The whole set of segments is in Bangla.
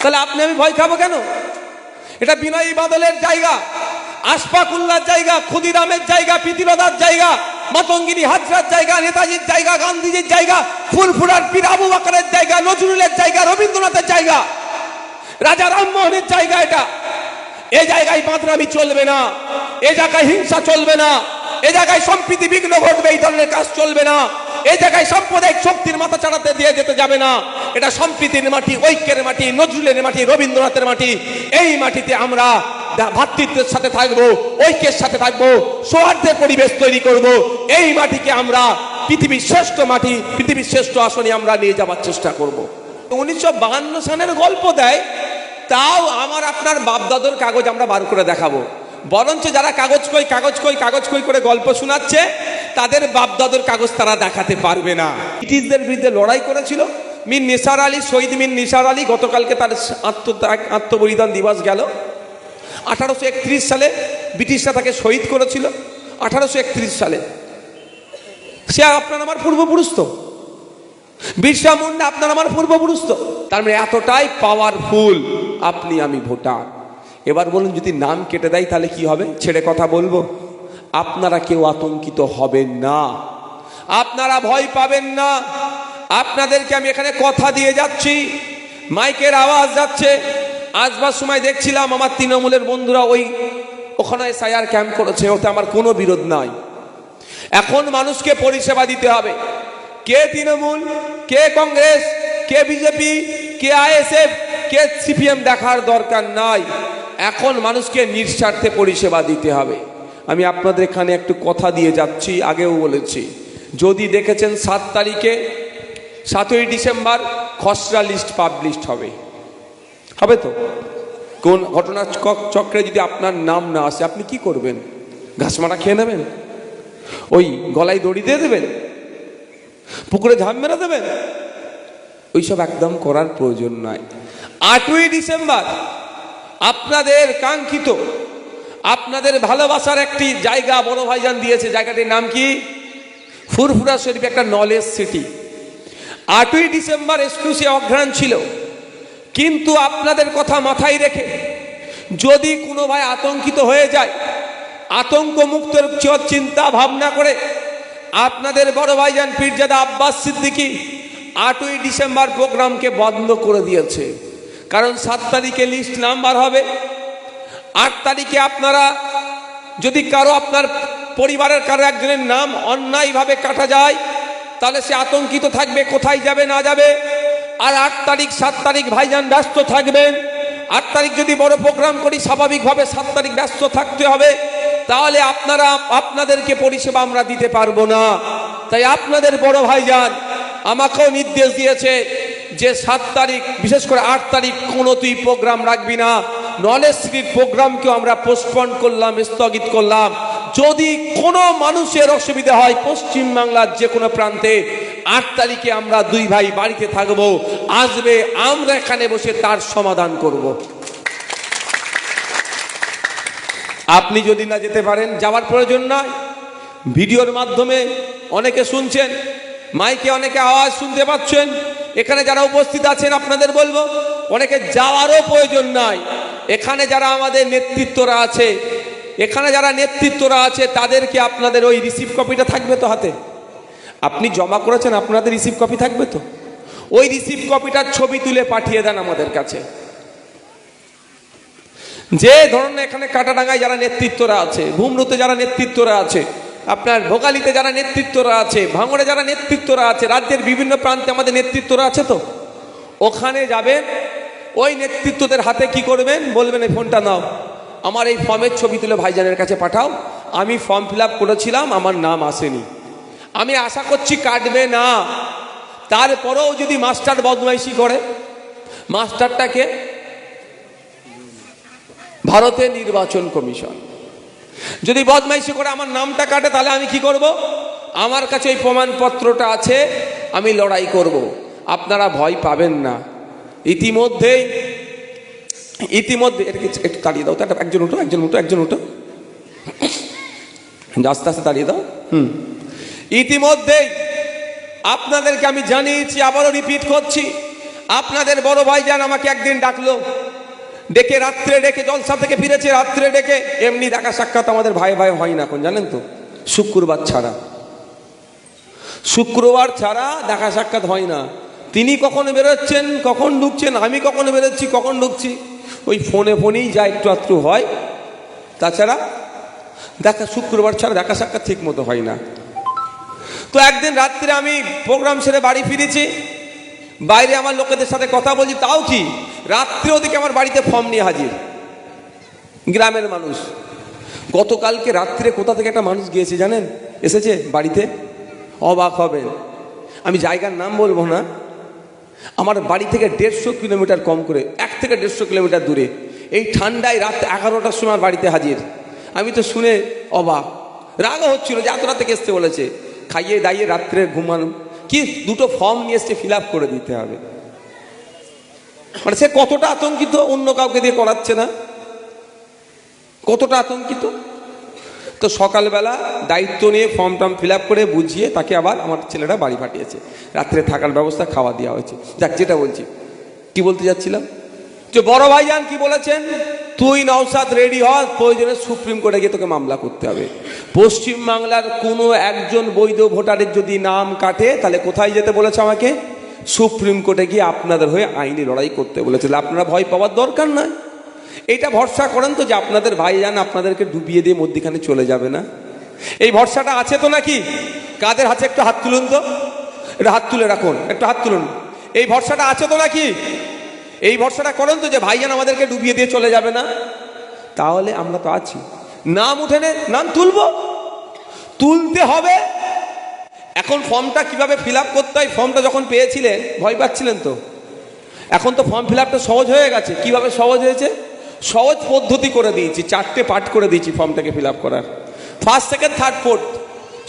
তাহলে আপনি আমি ভয় খাব কেন? এটা বিনয়ী বাদলের জায়গা, আশফাকুল্লার জায়গা, ক্ষুদিরামের জায়গা, প্রীতিলতার জায়গা, মাতঙ্গিনী হাজরার জায়গা, নেতাজির জায়গা, গান্ধীজির জায়গা ফুলফুরার পীর আবু বাকরের জায়গা, নজরুলের জায়গা, রবীন্দ্রনাথের জায়গা, রাজা রামমোহনের জায়গা এটা। এ জায়গায় বাঁধরামি চলবে না, এ জায়গায় হিংসা চলবে না, এ জায়গায় সম্প্রীতি বিঘ্ন ঘটবে, এই ধরনের কাজ চলবে না। এই জায়গায় সাম্প্রদায়িক শক্তির মাথা চাড়াতে দিয়ে যেতে যাবে না। এটা সম্প্রীতির মাটি, ঐক্যের মাটি, নজরুলের মাটি, রবীন্দ্রনাথের মাটি। এই মাটিতে আমরা ভ্রাতৃত্বের সাথে থাকব, ঐক্যের সাথে থাকব, সৌহার্দ্যের পরিবেশ তৈরি করব। এই মাটিকে আমরা পৃথিবীর শ্রেষ্ঠ মাটি, পৃথিবীর শ্রেষ্ঠ আসনে আমরা নিয়ে যাওয়ার চেষ্টা করব। উনিশশো সালের গল্প দেয়, তাও আমার আপনার বাপদাদর কাগজ আমরা বার করে দেখাবো। বরঞ্চ যারা কাগজ কই কাগজ কই কাগজ কই করে গল্প শোনাচ্ছে তাদের বাপদাদর কাগজ তারা দেখাতে পারবে না। ব্রিটিশদের বিরুদ্ধে লড়াই করেছিল। মিন নিসার আলী, শহীদ মিন নিসার আলী গতকালকে তার আত্মত্যাগ, আত্মবলিদান দিবস গেল। আঠারোশো একত্রিশ সালে ব্রিটিশরা তাকে শহীদ করেছিল। আঠারোশো একত্রিশ সালে। সে আপনার আমার পূর্বপুরুষ তো। বিরসা মুন্ডা আপনার আমার পূর্বপুরুষ তো। তার মানে এতটাই পাওয়ারফুল আপনি আমি ভোটার। এবার বলুন, যদি নাম কেটে দেয় তাহলে কি হবে? ছেড়ে কথা বলব। আপনারা কেউ আতঙ্কিত হবেন না। আপনারা ভয় পাবেন না। আপনাদেরকে আমি এখানে কথা দিয়ে যাচ্ছি। মাইকের আওয়াজ যাচ্ছে। আসবার সময় দেখছিলাম আমার তৃণমূলের বন্ধুরা ওই ওখানে সায়ার ক্যাম্প করেছে, ওতে আমার কোনো বিরোধ নাই। এখন মানুষকে পরিষেবা দিতে হবে। কে তৃণমূল, কে কংগ্রেস, কে বিজেপি, কে আইএসএফ, কে সিপিএম দেখার দরকার নাই। এখন মানুষকে নিঃস্বার্থে পরিষেবা দিতে হবে। আমি আপনাদের এখানে একটু কথা দিয়ে যাচ্ছি, আগেও বলেছি। যদি দেখেছেন সাত তারিখে, সাতই ডিসেম্বর খসড়া লিস্ট পাবলিশড হবে। হবে তো? কোন ঘটনা চক- চক্রে যদি আপনার নাম না আসে, আপনি কি করবেন? ঘাসমারা খেয়ে নেবেন? ওই গলায় দড়ি দিয়ে দেবেন? পুকুরে ঝাঁপ মেরা দেবেন? ওইসব একদম করার প্রয়োজন নাই। আটই ডিসেম্বর আপনাদের কাঙ্ক্ষিত আপনাদের ভালোবাসার একটি জায়গা বড় ভাইজান দিয়েছে, জায়গাটির নাম কি? ফুরফুরা শরীফ একটা নলেজ সিটি। আটই ডিসেম্বর এক্সক্লুসিভ অঘ্রাণ ছিল। কিন্তু আপনাদের কথা মাথায় রেখে যদি কোনো ভাই আতঙ্কিত হয়ে যায় আতঙ্ক মুক্তের চ- চিন্তা ভাবনা করে আপনাদের বড় ভাইজান পীরজাদা আব্বাস সিদ্দিকী আটই ডিসেম্বর প্রোগ্রামকে বন্ধ করে দিয়েছে। কারণ সাত তারিখে লিস্ট নাম্বার হবে। আট তারিখে আপনারা যদি কারও আপনার পরিবারের কারও একজনের নাম অন্যায়ভাবে কাটা যায়, তাহলে সে আতঙ্কিত থাকবে, কোথায় যাবে, না যাবে। আর আট তারিখ, সাত তারিখ ভাইজান ব্যস্ত থাকবেন। আট তারিখ যদি বড় প্রোগ্রাম করি, স্বাভাবিকভাবে সাত তারিখ ব্যস্ত থাকতে হবে। তাহলে আপনারা, আপনাদেরকে পরিষেবা আমরা দিতে পারব না। তাই আপনাদের বড় ভাইজান আমাকেও নির্দেশ দিয়েছে যে সাত তারিখ, বিশেষ করে আট তারিখ কোনো তুই প্রোগ্রাম রাখবি না। নলেজ সিটির প্রোগ্রামকেও আমরা পোস্টপন করলাম, স্থগিত করলাম। যদি কোনো মানুষের অসুবিধা হয়, পশ্চিম বাংলার যে কোনো প্রান্তে, আট তারিখে আমরা দুই ভাই বাড়িতে থাকব। আসবে, আমরা এখানে বসে তার সমাধান করব। আপনি যদি না যেতে পারেন, যাওয়ার প্রয়োজন নয় ভিডিওর মাধ্যমে অনেকে শুনছেন, মাইকে অনেকে আওয়াজ শুনতে পাচ্ছেন। এখানে যারা উপস্থিত আছেন, আপনাদের বলব, অনেকে যাওয়ারও প্রয়োজন নাই। এখানে যারা আমাদের নেতৃত্বরা আছে, এখানে যারা নেতৃত্বরা আছে, তাদেরকে আপনাদের ওই রিসিভ কপিটা থাকবে তো হাতে? আপনি জমা করেছেন, আপনাদের রিসিভ কপি থাকবে তো? ওই রিসিভ কপিটার ছবি তুলে পাঠিয়ে দেন আমাদের কাছে। যে ধরনের এখানে কাটাডাঙ্গায় যারা নেতৃত্বরা আছে, ভুমরুতে যারা নেতৃত্বরা আছে, আপনার ভোগালিতে যারা নেতৃত্বরা আছে, ভাঙড়ে যারা নেতৃত্বরা আছে, রাজ্যের বিভিন্ন প্রান্তে আমাদের নেতৃত্বরা আছে তো? ওখানে যাবেন ওই নেতৃত্বদের হাতে কি করবেন? বলবেন, এই ফোনটা নাও। আমার এই ফর্মের ছবি তুলে ভাইজানের কাছে পাঠাও। আমি ফর্ম ফিল করেছিলাম, আমার নাম আসেনি। আমি আশা করছি কাটবে না। তারপরেও যদি মাস্টার বদমাইশি করে মাস্টারটাকে ভারতের নির্বাচন কমিশন। যদি বদমাইশি করে আমার নামটা কাটে, তাহলে আমি কি করব? আমার কাছে ওই প্রমাণপত্রটা আছে, আমি লড়াই করব। আপনারা ভয় পাবেন না। ইতিমধ্যেই, ইতিমধ্যে, এটাকে একটু দাঁড়িয়ে দাও তো একটা- একজন উঠো একজন উঠো একজন উঠো। আস্তে আস্তে দাঁড়িয়ে দাও। হুম। ইতিমধ্যেই আপনাদেরকে আমি জানিয়েছি, আবারও রিপিট করছি, আপনাদের বড় ভাই ভাইজান আমাকে একদিন ডাকলো, ডেকে রাত্রে ডেকে, জলসা থেকে ফিরেছে রাত্রে ডেকে, এমনি দেখা সাক্ষাৎ আমাদের ভাই ভাই হয় না এখন, জানেন তো? শুক্রবার ছাড়া। শুক্রবার ছাড়া দেখা সাক্ষাৎ হয় না। তিনি কখন বেরোচ্ছেন? কখন ঢুকছেন? আমি কখন বেরোচ্ছি? কখন ঢুকছি? ওই ফোনে ফোনেই যা একটু আত্রু হয়। তাছাড়া দেখা, শুক্রবার ছাড়া দেখা সাক্ষাৎ ঠিক মতো হয় না। তো একদিন রাত্রে আমি প্রোগ্রাম সেরে বাড়ি ফিরেছি। বাইরে আমার লোকেদের সাথে কথা বলছি। তাও কি? রাত্রে ওদিকে আমার বাড়িতে ফর্ম নিয়ে হাজির। গ্রামের মানুষ। গতকালকে রাত্রে কোথা থেকে একটা মানুষ গিয়েছে জানেন? এসেছে বাড়িতে? অবাক হবেন। আমি জায়গার নাম বলব না। আমার বাড়ি থেকে দেড়শো কিলোমিটার কম করে, এক থেকে দেড়শো কিলোমিটার দূরে। এই ঠান্ডায় রাত এগারোটার সময় বাড়িতে হাজির। আমি তো শুনে অবাক। রাগও হচ্ছিল যে এত রাতে এসতে বলেছে। খাইয়ে দাইয়ে রাত্রে ঘুমানো কি দুটো ফর্ম নিয়ে এসছে, ফিল করে দিতে হবে। মানে সে কতটা আতঙ্কিত, অন্য কাউকে দিয়ে করাচ্ছে না। কতটা আতঙ্কিত? তো সকালবেলা দায়িত্ব নিয়ে ফর্ম টর্ম ফিল করে বুঝিয়ে তাকে আবার আমার ছেলেরা বাড়ি পাঠিয়েছে। রাত্রে থাকার ব্যবস্থা খাওয়া দেওয়া হয়েছে। যাক, যেটা বলছি। কি বলতে যাচ্ছিলাম? যে বড় ভাই ভাইজান কি বলেছেন? তুই নওসাদ রেডি হ, প্রয়োজনে সুপ্রিম কোর্টে গিয়ে তোকে মামলা করতে হবে। পশ্চিম বাংলার কোনো একজন বৈধ ভোটারের যদি নাম কাটে, তাহলে কোথায় যেতে বলেছে আমাকে? সুপ্রিম কোর্টে গিয়ে আপনাদের হয়ে আইনি লড়াই করতে বলেছিল আপনারা ভয় পাওয়ার দরকার নয়। এটা ভরসা করেন তো যে আপনাদের ভাইজান আপনাদেরকে ডুবিয়ে দিয়ে মধ্যিখানে চলে যাবে না? এই ভরসাটা আছে তো নাকি? কাদের হাতে একটু হাত তুলুন তো। এটা হাত তুলে রাখুন, একটু হাত তুলুন। এই ভরসাটা আছে তো নাকি? এই ভরসাটা করেন তো যে ভাইজান আমাদেরকে ডুবিয়ে দিয়ে চলে যাবে না? তাহলে আমরা তো আছি। নাম উঠেনে নাম তুলবো। তুলতে হবে। এখন ফর্মটা কীভাবে ফিল আপ করতে হয়? ফর্মটা যখন পেয়েছিলেন, ভয় পাচ্ছিলেন তো? এখন তো ফর্ম ফিল আপটা সহজ হয়ে গেছে। কীভাবে সহজ হয়েছে? সহজ পদ্ধতি করে দিয়েছি, চারটে পার্ট করে দিয়েছি ফর্মটাকে ফিল করার। ফার্স্ট সেকেন্ড থার্ড ফোর্থ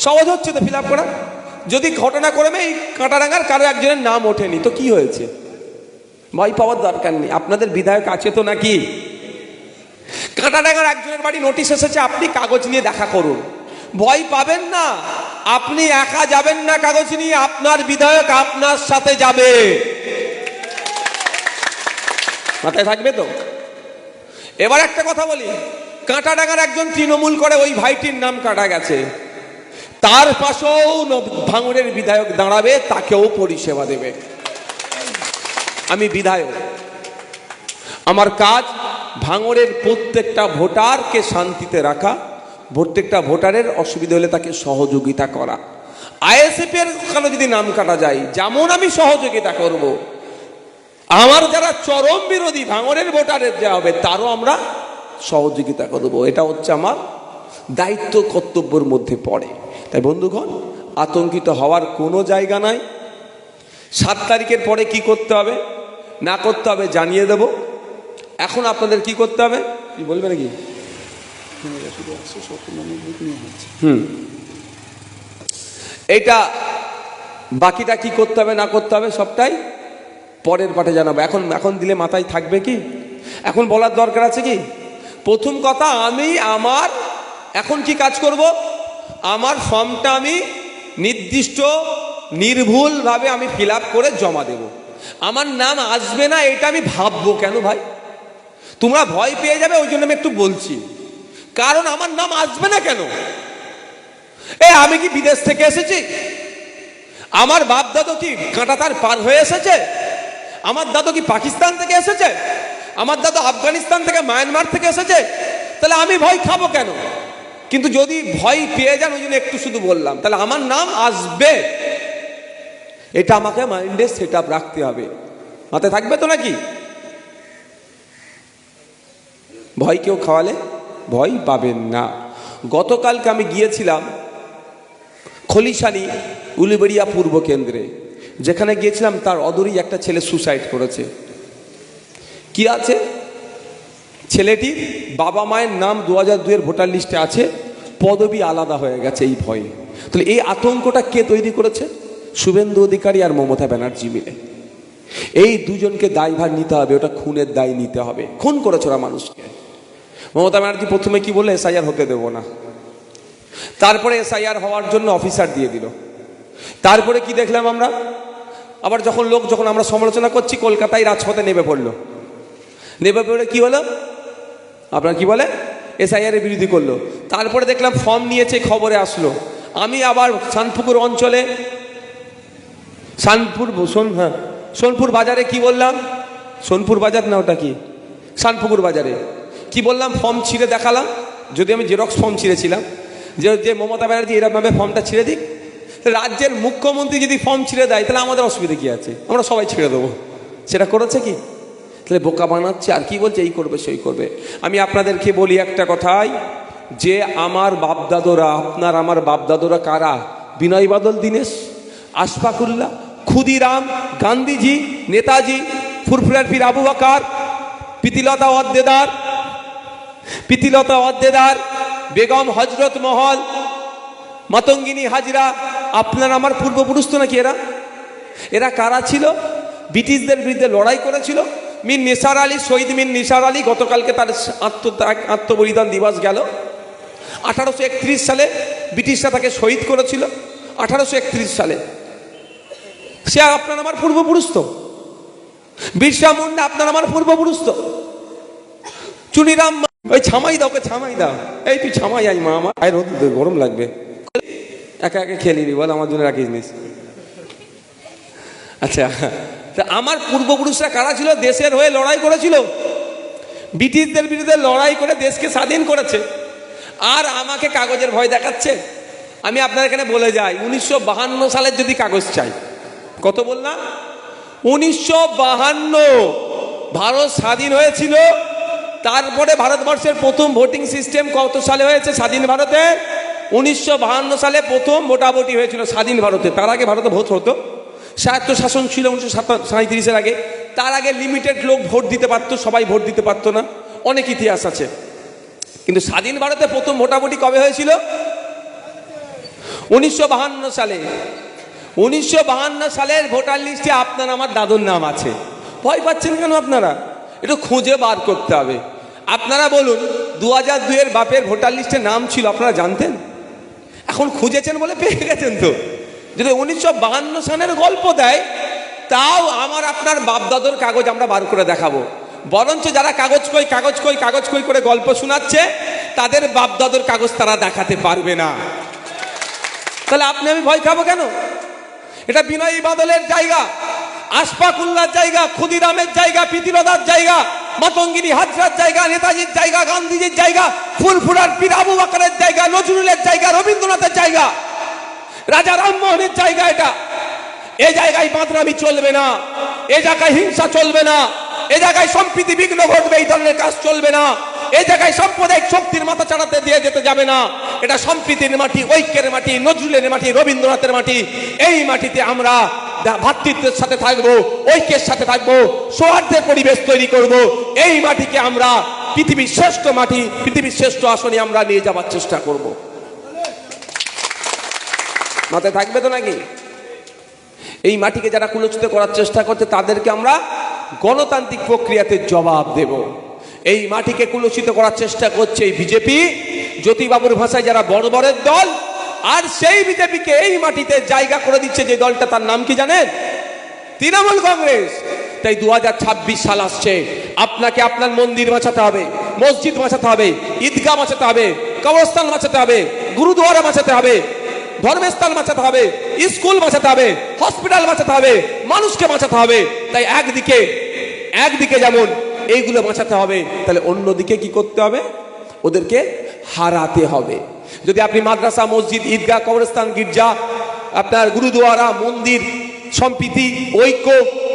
সহজ হচ্ছে তো ফিল করা। যদি ঘটনা করবে এই কাঁটারাঙ্গার কারও একজনের নাম ওঠেনি, তো কি হয়েছে? ভয় পাওয়ার দরকার নেই, আপনাদের বিধায়ক আছে তো নাকি? কাঁটাডাঙ্গার একজনের বাড়ি নোটিশ এসেছে, আপনি কাগজ নিয়ে দেখা করুন। ভয় পাবেন না, আপনি একা যাবেন না কাগজ নিয়ে, আপনার বিধায়ক আপনার সাথে যাবে। মাথায় থাকবে তো? এবার একটা কথা বলি। কাঁটাডাঙ্গার একজন তৃণমূল করে ওই ভাইটির নাম কাটা গেছে। তার পাশেও ভাঙড়ের বিধায়ক দাঁড়াবে, তাকেও পরিষেবা দেবে। আমি বিধায়ক। আমার কাজ ভাঙড়ের প্রত্যেকটা ভোটারকে শান্তিতে রাখা, প্রত্যেকটা ভোটারের অসুবিধা হলে তাকে সহযোগিতা করা। আইএসএফ এর ওখানে যদি নাম কাটা যায়, যেমন আমি সহযোগিতা করব। আমার যারা চরম বিরোধী ভাঙড়ের ভোটারের যা হবে তারও আমরা সহযোগিতা করব। এটা হচ্ছে আমার দায়িত্ব কর্তব্যের মধ্যে পড়ে। তাই বন্ধুগণ আতঙ্কিত হওয়ার কোনো জায়গা নাই। সাত তারিখের পরে কি করতে হবে? না করতে হবে জানিয়ে দেব। এখন আপনাদের কি করতে হবে? কি বলবে নাকি? হুম। এইটা বাকিটা কি করতে হবে না করতে হবে সবটাই পরের পাঠে জানাব। এখন এখন দিলে মাথায় থাকবে কি? এখন বলার দরকার আছে কি? প্রথম কথা, আমি, আমার, এখন কি কাজ করব? আমার ফর্মটা আমি নির্দিষ্ট, নির্ভুলভাবে আমি ফিল করে জমা দেব। আমার নাম আসবে না, এটা আমি ভাববো কেন ভাই? তোমরা ভয় পেয়ে যাবে, ওই জন্য আমি একটু বলছি। কারণ আমার নাম আসবে না কেন? এ, আমি কি বিদেশ থেকে এসেছি? আমার বাপ দাদু কি কাঁটাতার পার হয়ে এসেছে? আমার দাদু কি পাকিস্তান থেকে এসেছে? আমার দাদু আফগানিস্তান থেকে, মায়ানমার থেকে এসেছে? তাহলে আমি ভয় খাব কেন? কিন্তু যদি ভয় পেয়ে যান, ওই জন্য একটু শুধু বললাম। তাহলে আমার নাম আসবে। এটা আমাকে মাইন্ডে সেট আপ রাখতে হবে। মাথায় থাকবে তো নাকি? ভয় কেউ খাওয়ালে ভয় পাবেন না। গতকালকে আমি গিয়েছিলাম খলিশানি উলিবেড়িয়া পূর্ব কেন্দ্রে। যেখানে গিয়েছিলাম, তার অদূরেই একটা ছেলে সুসাইড করেছে। কি আছে? ছেলেটি বাবা মায়ের নাম দু হাজার দুয়ের ভোটার লিস্টে আছে, পদবি আলাদা হয়ে গেছে এই ভয়ে। তাহলে এই আতঙ্কটা কে তৈরি করেছে? শুভেন্দু অধিকারী আর মমতা ব্যানার্জি মিলে। এই দুজনকে দায়ভার নিতে হবে, ওটা খুনের দায় নিতে হবে। খুন করেছে ওরা মানুষকে। মমতা ব্যানার্জি প্রথমে কি বলে এসআইআর হতে দেবো না। তারপরে এসআইআর হওয়ার জন্য অফিসার দিয়ে দিল। তারপরে কি দেখলাম আমরা? আবার যখন লোক যখন আমরা সমালোচনা করছি, কলকাতায় রাজপথে নেমে পড়ল। নেমে পড়ে কি হলো? আপনার কি বলে? এসআইআর এর বিরোধী করল। তারপরে দেখলাম ফর্ম নিয়েছে, খবরে আসলো। আমি আবার শানপুকুর অঞ্চলে, শানপুর, সোন হ্যাঁ সোনপুর বাজারে কি বললাম? সোনপুর বাজার না ওটা কি? শানপুকুর বাজারে। কি বললাম? ফর্ম ছিঁড়ে দেখালাম। যদি আমি জেরক্স ফর্ম ছিঁড়েছিলাম। যে মমতা ব্যানার্জি এরকমভাবে ফর্মটা ছিঁড়ে দিক রাজ্যের মুখ্যমন্ত্রী যদি ফর্ম ছিঁড়ে দেয়, তাহলে আমাদের অসুবিধা কি আছে? আমরা সবাই ছিঁড়ে দেবো। সেটা করেছে কি? তাহলে বোকা বানাচ্ছে, আর কি বলছে? এই করবে, সেই করবে। আমি আপনাদেরকে বলি একটা কথাই, যে আমার বাপদাদোরা, আপনার আমার বাপদাদোরা কারা? বিনয় বাদল, দীনেশ, আশফাকুল্লাহ, ক্ষুদিরাম, গান্ধীজি, নেতাজি, ফুরফুরার পীর আবু বাকার প্রীতিলতা অদ্দেদার প্রীতিলতা অদ্দেদার বেগম হজরত মহল, মাতঙ্গিনী হাজরা আপনার আমার পূর্বপুরুষ তো নাকি এরা? এরা কারা ছিল? ব্রিটিশদের বিরুদ্ধে লড়াই করেছিল। মিন নিসার আলী, শহীদ মিন নিসার আলী গতকালকে তার আত্মত্যাগ, আত্মবলিদান দিবস গেল। আঠারোশো একত্রিশ সালে ব্রিটিশরা তাকে শহীদ করেছিল। আঠারোশো একত্রিশ সালে। সে আপনার আমার পূর্বপুরুষ তো। বিরসা মুন্ডা আপনার আমার পূর্বপুরুষ তো। চুনিরাম ওই ছামাই দাও ওকে, ছামাই দাও। এই তুই ছামাই আই মা, আমার আয় রোদ গরম লাগবে। একা একা খেয়ে নিবি, বল আমার জন্য রাখিস নিস। আচ্ছা তা আমার পূর্বপুরুষরা কারা ছিল? দেশের হয়ে লড়াই করেছিল? ব্রিটিশদের বিরুদ্ধে লড়াই করে দেশকে স্বাধীন করেছে। আর আমাকে কাগজের ভয় দেখাচ্ছে? আমি আপনার এখানে বলে যাই, উনিশশো সালের যদি কাগজ চাই। কত বললাম? উনিশশো বাহান্ন। ভারত স্বাধীন হয়েছিল। তারপরে ভারতবর্ষের প্রথম ভোটিং সিস্টেম কত সালে হয়েছে? স্বাধীন ভারতে উনিশশো সালে প্রথম ভোটাভুটি হয়েছিল স্বাধীন ভারতে। তার আগে ভারতে ভোট হতো। স্বায়ত্ত শাসন ছিল উনিশশো সাঁত্রিশের আগে। তার আগে লিমিটেড লোক ভোট দিতে পারতো, সবাই ভোট দিতে পারতো না। অনেক ইতিহাস আছে। কিন্তু স্বাধীন ভারতে প্রথম ভোটাভুটি কবে হয়েছিল? উনিশশো সালে। উনিশশো সালের ভোটার লিস্টে আপনার, আমার দাদুর নাম আছে। ভয় পাচ্ছেন কেন আপনারা? একটু খুঁজে বার করতে হবে। আপনারা বলুন দু হাজার দুইয়ের বাপের ভোটার লিস্টে নাম ছিল, আপনারা জানতেন? এখন খুঁজেছেন বলে পেয়ে গেছেন তো। যদি উনিশশো বাহান্ন সালের গল্প দেয়, তাও আমার আপনার বাপদাদর কাগজ আমরা বার করে দেখাবো। বরঞ্চ যারা কাগজ কই কাগজ কই কাগজ কই করে গল্প শোনাচ্ছে, তাদের বাপদাদর কাগজ তারা দেখাতে পারবে না। তাহলে আপনি আমি ভয় খাব কেন? এটা বিনয়ী বাদলের জায়গা, আশফাকুল্লার জায়গা, ক্ষুদিরামের জায়গা, প্রীতিলতার জায়গা মাতঙ্গিনী হাজরার জায়গা, নেতাজির জায়গা, গান্ধীজির জায়গা, ফুলফুলার পীর আবু বাকারের জায়গা, নজরুলের জায়গা, রবীন্দ্রনাথের জায়গা। রাজা রামমোহনের জায়গা এটা। এ জায়গায় বাঁধরামি চলবে না, এ জায়গায় হিংসা চলবে না, এ জায়গায় সম্প্রীতি বিঘ্ন ঘটবে, এই ধরনের কাজ চলবে না এই জায়গায় সাম্প্রদায়িক শক্তির মাথা চাড়াতে দিয়ে যেতে যাবে না। এটা সম্প্রীতির মাটি, ঐক্যের মাটি, নজরুলের মাটি, রবীন্দ্রনাথের মাটি। এই মাটিতে আমরা ভ্রাতৃত্বের সাথে থাকব, ঐক্যের সাথে থাকব, সৌহার্দ্যের পরিবেশ তৈরি করব। এই মাটিকে আমরা পৃথিবীর শ্রেষ্ঠ মাটি, পৃথিবীর শ্রেষ্ঠ আসনে আমরা নিয়ে যাওয়ার চেষ্টা করব। মাথায় থাকবে তো নাকি? এই মাটিকে যারা কুলচিত করার চেষ্টা করছে, তাদেরকে আমরা গণতান্ত্রিক প্রক্রিয়াতে জবাব দেব। এই মাটিকে কুলচিত করার চেষ্টা করছে এই বিজেপি। জ্যোতিবাবুর ভাষায় যারা বড় বড়ের দল আর সেই বিজেপিকে এই মাটিতে জায়গা করে দিচ্ছে যে দলটা, তার নাম কি জানেন? তৃণমূল কংগ্রেস। তাই দু হাজার ছাব্বিশ সাল আসছে। আপনাকে আপনার মন্দির বাঁচাতে হবে, মসজিদ বাঁচাতে হবে, ঈদগাহ বাঁচাতে হবে, কবরস্থান বাঁচাতে হবে, গুরুদুয়ারা বাঁচাতে হবে, ধর্মস্থান বাঁচাতে হবে, স্কুল বাঁচাতে হবে, হসপিটাল বাঁচাতে হবে, মানুষকে বাঁচাতে হবে। তাই একদিকে একদিকে যেমন এইগুলো বাঁচাতে হবে, তাহলে অন্যদিকে কি করতে হবে? ওদেরকে হারাতে হবে। যদি আপনি মাদ্রাসা, মসজিদ, ঈদগাহ, কবরস্থান, গির্জা, আপনার গুরুদুয়ারা, মন্দির, সম্প্রীতি, ঐক্য,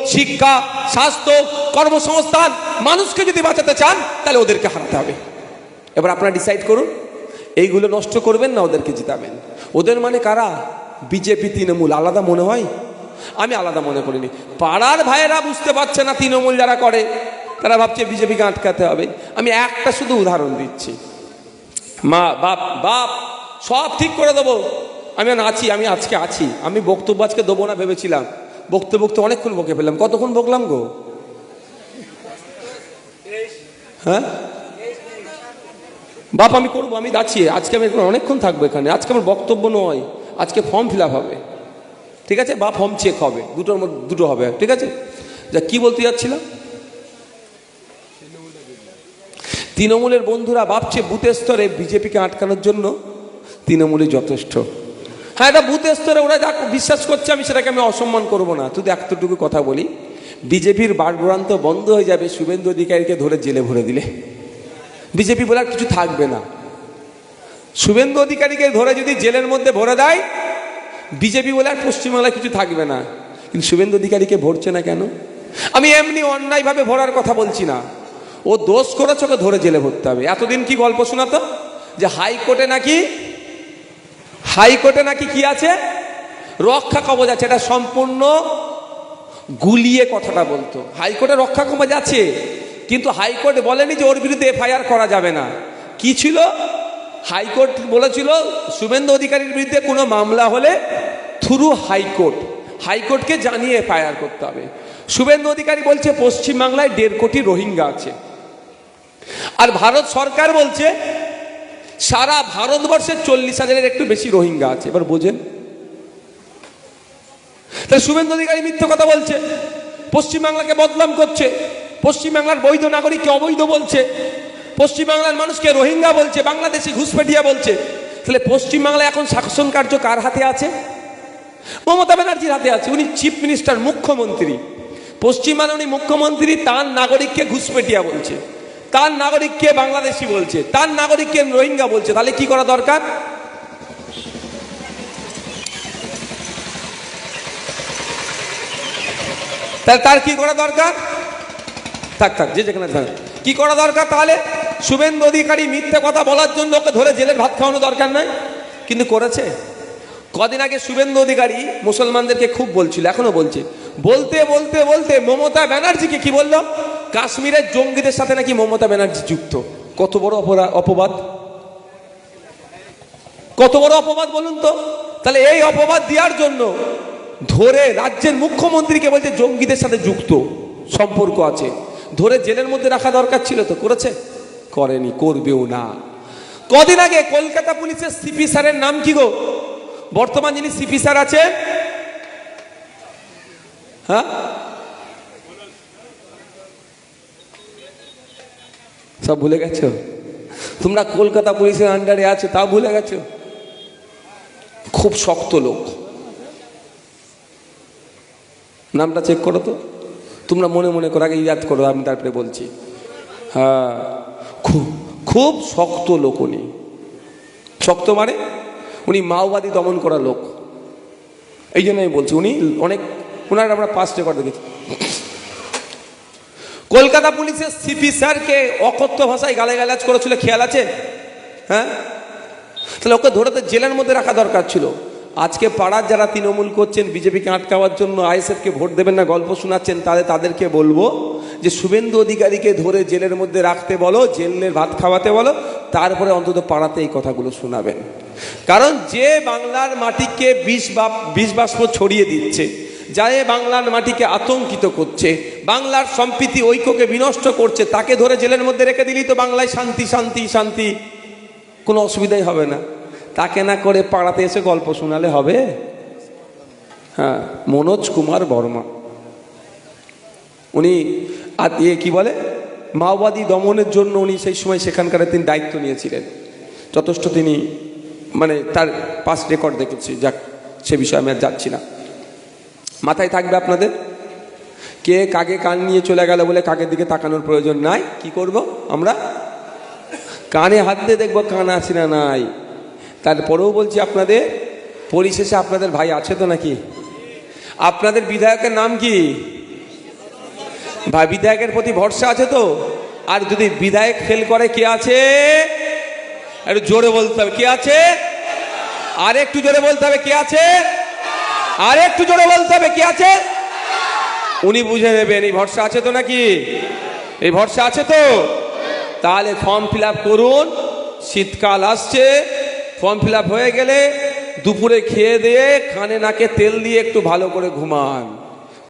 শিক্ষা, স্বাস্থ্য, কর্মসংস্থান, মানুষকে যদি বাঁচাতে চান, তাহলে ওদেরকে হারাতে হবে। এবার আপনারা ডিসাইড করুন, এইগুলো নষ্ট করবেন না ওদেরকে জিতাবেন। ওদের মানে কারা? বিজেপি, তৃণমূল, আলাদা মনে হয়? আমি আলাদা মনে করিনি। পাড়ার ভাইয়েরা বুঝতে পারছে না তৃণমূল যারা করে, তারা ভাবছে বিজেপিকে আটকাতে হবে। আমি একটা শুধু উদাহরণ দিচ্ছি। মা, বাপ বাপ, সব ঠিক করে দেবো। আমি আছি, আমি আজকে আছি। আমি বক্তব্য আজকে দেবো না ভেবেছিলাম। বকতে বকতে অনেকক্ষণ বকে ফেললাম। কতক্ষণ বকলাম গো? হ্যাঁ? বাপ, আমি করব, আমি যাচ্ছি। আজকে আমি অনেকক্ষণ থাকব এখানে। আজকে আমার বক্তব্য নয়। আজকে ফর্ম ফিল হবে। ঠিক আছে? বা ফর্ম চেক হবে। দুটোর মধ্যে, দুটো হবে। ঠিক আছে? যা, কি বলতে যাচ্ছিলাম? তৃণমূলের বন্ধুরা ভাবছে বুথের স্তরে বিজেপিকে আটকানোর জন্য। তৃণমূলই যথেষ্ট। হ্যাঁ এটা বুথের স্তরে ওরা যা বিশ্বাস করছে, আমি সেটাকে আমি অসম্মান করব না। শুধু এতটুকু কথা বলি, বিজেপির বাড়বুড়ান্ত বন্ধ হয়ে যাবে শুভেন্দু অধিকারীকে ধরে জেলে ভরে দিলে। বিজেপি বলে আর কিছু থাকবে না। শুভেন্দু অধিকারীকে ধরে যদি জেলের মধ্যে ভরে দেয়, বিজেপি বলে আর পশ্চিমবাংলায় কিছু থাকবে না। কিন্তু শুভেন্দু অধিকারীকে ভরছে না কেন? আমি এমনি অন্যায়ভাবে ভরার কথা বলছি না। ও দোষ করেছে ওকে ধরে জেলে ভরতে হবে। এতদিন কি গল্প শোনাতো? যে হাইকোর্টে নাকি হাইকোর্টে নাকি কি আছে? রক্ষা কবচ আছে, এটা সম্পূর্ণ গুলিয়ে কথাটা বলতো। হাইকোর্টে রক্ষা কবচ আছে, কিন্তু হাইকোর্ট বলেনি যে ওর বিরুদ্ধে এফআইআর করা যাবে না। কি ছিল? হাইকোর্ট বলেছিল, শুভেন্দু অধিকারীর বিরুদ্ধে কোনো মামলা হলে থ্রু হাইকোর্ট, হাইকোর্টকে জানিয়ে এফআইআর করতে হবে। শুভেন্দু অধিকারী বলছে, পশ্চিমবাংলায় দেড় কোটি রোহিঙ্গা আছে। আর ভারত সরকার বলছে, সারা ভারতবর্ষের চল্লিশ হাজারের একটু বেশি রোহিঙ্গা আছে। এবার বোঝেন। তাহলে শুভেন্দু অধিকারী মিথ্যে কথা বলছে, পশ্চিমবাংলাকে বদনাম করছে, পশ্চিমবাংলার বৈধ নাগরিককে অবৈধ বলছে, পশ্চিমবাংলার মানুষকে রোহিঙ্গা বলছে, বাংলাদেশি ঘুষপেটিয়া বলছে। তাহলে পশ্চিমবাংলায় এখন শাসন কার্য কার হাতে আছে? মমতা ব্যানার্জির হাতে আছে। উনি চিফ মিনিস্টার, মুখ্যমন্ত্রী। পশ্চিমবাংলা উনি মুখ্যমন্ত্রী, তার নাগরিককে ঘুষপেটিয়া বলছে। তার নাগরিককে বাংলাদেশি বলছে? তার নাগরিককে রোহিঙ্গা বলছে? তাহলে কি করা দরকার? তার কি করা দরকার? থাক থাক, যে যেখানে থাক। কি করা দরকার তাহলে? শুভেন্দু অধিকারী মিথ্যে কথা বলার জন্য ওকে ধরে জেলের ভাত খাওয়ানো দরকার নাই। কিন্তু করেছে। কদিন আগে শুভেন্দু অধিকারী মুসলমানদেরকে খুব বলছিল, এখনও বলছে। বলতে বলতে বলতে মমতা ব্যানার্জিকে কি বলল? কাশ্মীরের জঙ্গিদের সাথে নাকি মমতা ব্যানার্জি যুক্ত? কত বড় অপবাদ? কত বড় অপবাদ বলুন তো? তাহলে এই অপবাদ দেওয়ার জন্য ধরে রাজ্যের মুখ্যমন্ত্রীকে বলছে জঙ্গিদের সাথে যুক্ত সম্পর্ক আছে। ধরে জেলের মধ্যে রাখা দরকার ছিল তো, করেছে? করেনি, করবেও না। কদিন আগে কলকাতা পুলিশের সিপি স্যারের নাম কি গো? বর্তমান যিনি সিপি স্যার আছে হ্যাঁ? সব ভুলে গেছো? তোমরা কলকাতা পুলিশের আন্ডারে আছো, তাও ভুলে গেছো? খুব শক্ত লোক। নামটা চেক করো তো। তোমরা মনে মনে করো, আগে ইয়াদ করো, আমি তারপরে বলছি। হ্যাঁ খুব খুব শক্ত লোক উনি। শক্ত মানে উনি মাওবাদী দমন করা লোক। এই জন্য আমি বলছি, উনি অনেক ওনার আমরা পাঁচ রেকর্ড দেখেছি। কলকাতা পুলিশের সিপি স্যারকে অকথ্য ভাষায় গালাগালাজ করেছিল, খেয়াল আছে? হ্যাঁ? তাহলে ওকে ধরে তো জেলের মধ্যে রাখা দরকার ছিল। আজকে পাড়ার যারা তৃণমূল করছেন, বিজেপিকে আটকাওয়ার জন্য আইএসএফকে ভোট দেবেন না, গল্প শোনাচ্ছেন, তাহলে তাদেরকে বলব যে শুভেন্দু অধিকারীকে ধরে জেলের মধ্যে রাখতে বলো, জেলের ভাত খাওয়াতে বলো, তারপরে অন্তত পাড়াতে এই কথাগুলো শোনাবেন। কারণ যে বাংলার মাটিকে বিষ বা বিষ বাষ্প ছড়িয়ে দিচ্ছে যা এ বাংলার মাটিকে আতঙ্কিত করছে, বাংলার সম্প্রীতি ঐক্যকে বিনষ্ট করছে, তাকে ধরে জেলের মধ্যে রেখে দিলেই তো বাংলায় শান্তি শান্তি শান্তি। কোনো অসুবিধাই হবে না। তাকে না করে পাড়াতে এসে গল্প শোনালে হবে? হ্যাঁ মনোজ কুমার বর্মা। উনি আর ইয়ে কি বলে? মাওবাদী দমনের জন্য উনি সেই সময় সেখানকার তিনি দায়িত্ব নিয়েছিলেন। যথেষ্ট তিনি মানে তার পাস রেকর্ড দেখেছি, যাক, সে বিষয়ে আমি আর যাচ্ছি না। মাথায় থাকবে আপনাদের? কে কাকে কান নিয়ে চলে গেল বলে কাকের দিকে তাকানোর প্রয়োজন নাই? কি করব আমরা? কানে হাত দিয়ে দেখব কান আছে না নাই। তারপরেও বলছি আপনাদের, পরিশেষে আপনাদের ভাই আছে তো নাকি? আপনাদের বিধায়কের নাম কি? ভাই, বিধায়কের প্রতি ভরসা আছে তো? আর যদি বিধায়ক ফেল করে, কে আছে? একটু জোরে বলতে হবে, কে আছে? আর একটু জোরে বলতে হবে, কে আছে? আর একটু জোরে বলতে হবে, কি আছে? উনি বুঝে নেবেন, এই ভরসা আছে তো নাকি? এই ভরসা আছে তো? তাহলে ফর্ম ফিল করুন, শীতকাল আসছে, ফর্ম ফিল হয়ে গেলে দুপুরে খেয়ে দিয়ে কানে নাকে তেল দিয়ে একটু ভালো করে ঘুমান।